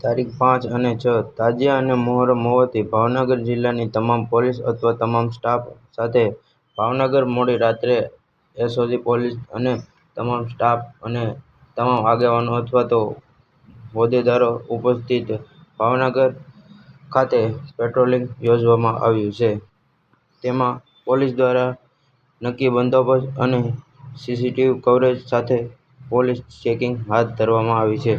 તારીખ પાંચ અને છ. તાજિયા અને મોહરમ હોવાથી ભાવનગર જિલ્લાની તમામ પોલીસ અથવા તમામ સ્ટાફ સાથે ભાવનગર મોડી રાત્રે એસઓજી પોલીસ અને તમામ સ્ટાફ અને તમામ આગેવાનો અથવા તો હોદ્દેદારો ઉપસ્થિત ભાવનગર ખાતે પેટ્રોલિંગ યોજવામાં આવ્યું છે. તેમાં પોલીસ દ્વારા નક્કી બંદોબસ્ત અને સીસીટીવી કવરેજ સાથે પોલીસ ચેકિંગ હાથ ધરવામાં આવી છે.